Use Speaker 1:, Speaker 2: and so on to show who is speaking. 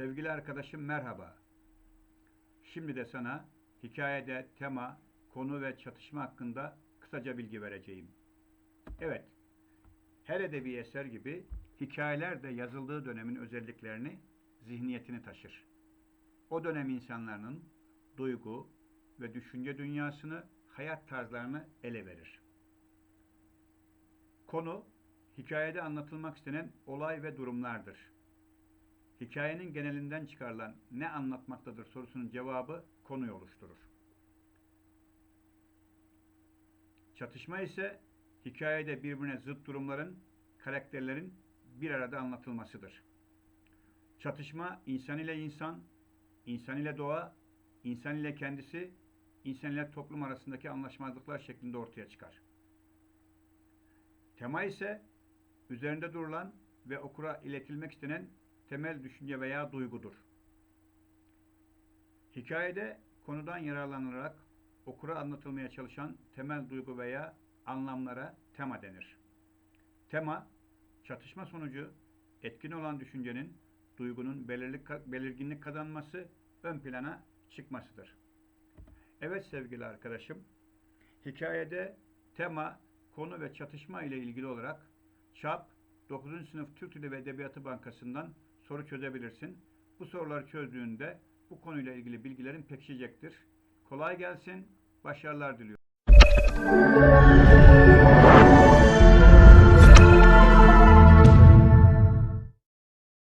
Speaker 1: Sevgili arkadaşım merhaba. Şimdi de sana hikayede tema, konu ve çatışma hakkında kısaca bilgi vereceğim. Evet, her edebi eser gibi hikayeler de yazıldığı dönemin özelliklerini, zihniyetini taşır. O dönem insanların duygu ve düşünce dünyasını, hayat tarzlarını ele verir. Konu, hikayede anlatılmak istenen olay ve durumlardır. Hikayenin genelinden çıkarılan ne anlatmaktadır sorusunun cevabı konuyu oluşturur. Çatışma ise hikayede birbirine zıt durumların, karakterlerin bir arada anlatılmasıdır. Çatışma insan ile insan, insan ile doğa, insan ile kendisi, insan ile toplum arasındaki anlaşmazlıklar şeklinde ortaya çıkar. Tema ise üzerinde durulan ve okura iletilmek istenen temel düşünce veya duygudur. Hikayede konudan yararlanılarak okura anlatılmaya çalışan temel duygu veya anlamlara tema denir. Tema, çatışma sonucu etkin olan düşüncenin, duygunun belirginlik kazanması, ön plana çıkmasıdır. Evet sevgili arkadaşım, hikayede tema, konu ve çatışma ile ilgili olarak ÇAP 9. sınıf Türk Dili ve Edebiyatı Bankası'ndan soru çözebilirsin. Bu soruları çözdüğünde bu konuyla ilgili bilgilerin pekişecektir. Kolay gelsin, başarılar diliyorum.